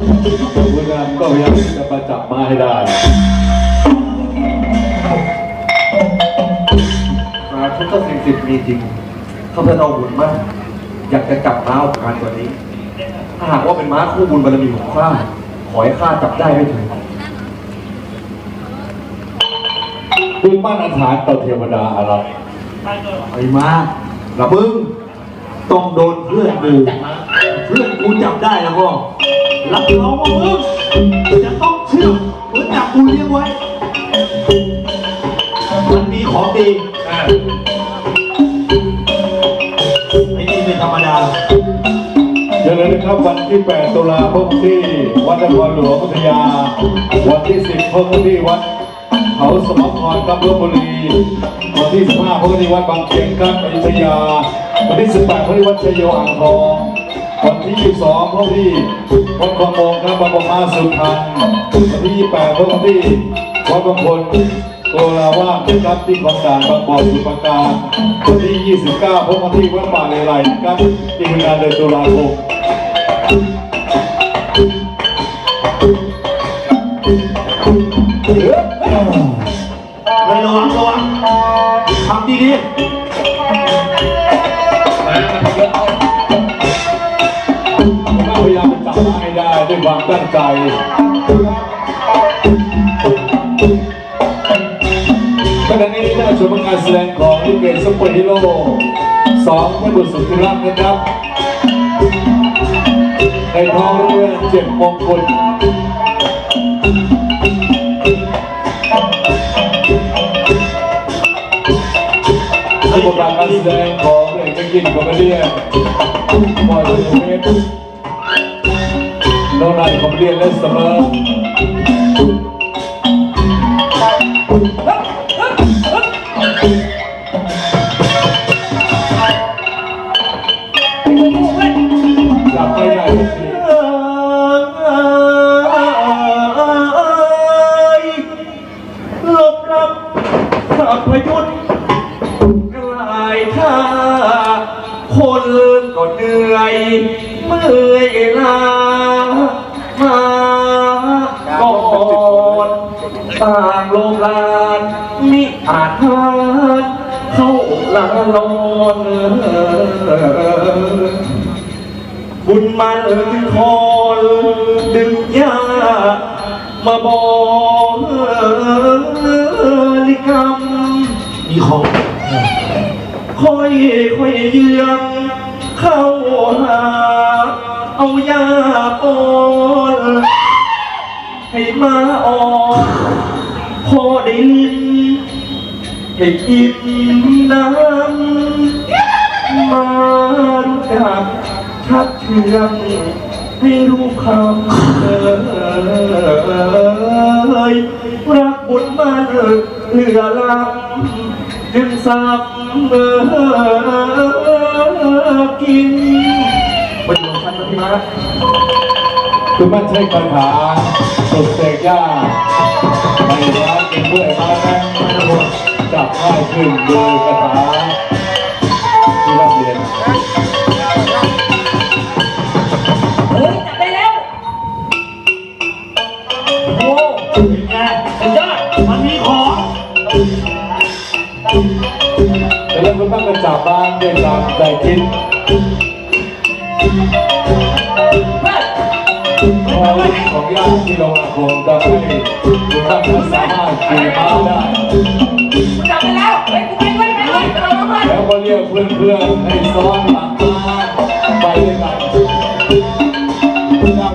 คุณงามก็พยายามจะมาจับมาให้ได้มาชุดก็สิ่งสิทธิ์มีจริงข้าพเจ้าบุญมาก อยากจะจับม้าออกานตัวนี้ ถ้าหากว่าเป็นม้าคู่บุญบารมีของข้า ขอให้ข้าจับได้ไม่ถึงคุณมั่นอธิษฐานต่อเทวดาอะไรไอ้มาละมึงต้องโดนเพื่อนกูเพื่อนกูจับได้แล้วก็ รับรองว่ามึงจะต้องเชื่อเหมือนจับกูเลี้ยงไว้ มันมีของดีไอ้นี่ไม่ธรรมดาอย่าลืมนะครับวันที่ 8 ตุลาคมที่ วัดนครหลวงพัทยา วันที่ 10พบกันที่วัดเขาสมพรครับลบบุรี วันที่ 15พบกันที่วัดบางเขนครับอยุธยา วันที่ 18พบกันที่วัดชัยโยอ่างทอง วันที่ 22พบกันที่วัดคลองโมงครับบางประมาสุพรรณวันที่ 28พบกันที่วัดบางพลโกลาว่างครับที่คลองด่านบางบ่อสุพรรณการวันที่ 29พบกันที่วัดป่าเลไลครับที่งานเดือนตุลาคมระวังระวังทำดีดี ความตั้งใจขณะนี้ได้ชมการแสดงของลิเกดซุปเปอร์ฮีโร่สองแม่บุตรสุดที่รักนะครับ ในท้องเรื่องเจ็ดมงกุฎในบทบาทการแสดงของเอกกินคอมเมดี้บอยลูเมส น้องนายคอมเมดี้และเสมอจับไม่ได้ทุกทีลบรับขับพยุทธ์กลายท่าคนก็เหนื่อยเมื่อย ต่างโลกลานมิอาจพาดเข้าลาลอนบุญมาเอิญคอนดึงยามาบอกลิกรรมมีของค่อยค่อยเยืองเข้าหาเอายาปอนให้มาอ่อน พอได้ลิ้นให้อิ่มน้ำมารู้จักชักเชืองให้รู้คำเอ่ยรักบุญมันเหลือลำจึงสับกินประโยชน์ท่านพี่มาคุณมั่นใช้คาถาปลุกเสกย่า ไปร้านเป็นเพื่อนมาแม่ไม่ต้องจับง่ายขึ้นโดยคาถาที่รับเรียนเฮ้ยจับได้แล้ว โอ้เป็นไงสุดยอดมันมีของแต่แล้วคุณมั่นก็จับบ้านด้วยตามใจคิดเฮ้ยพอของ ย่าที่ลงอาคมทำให้คุณมั่นนั้นสามารถขี่ม้าได้จับไปแล้วไปกูไปไปด้วยไปด้วยไปด้วยแล้วก็เรียกเพื่อนๆให้ซ้อนหลังมา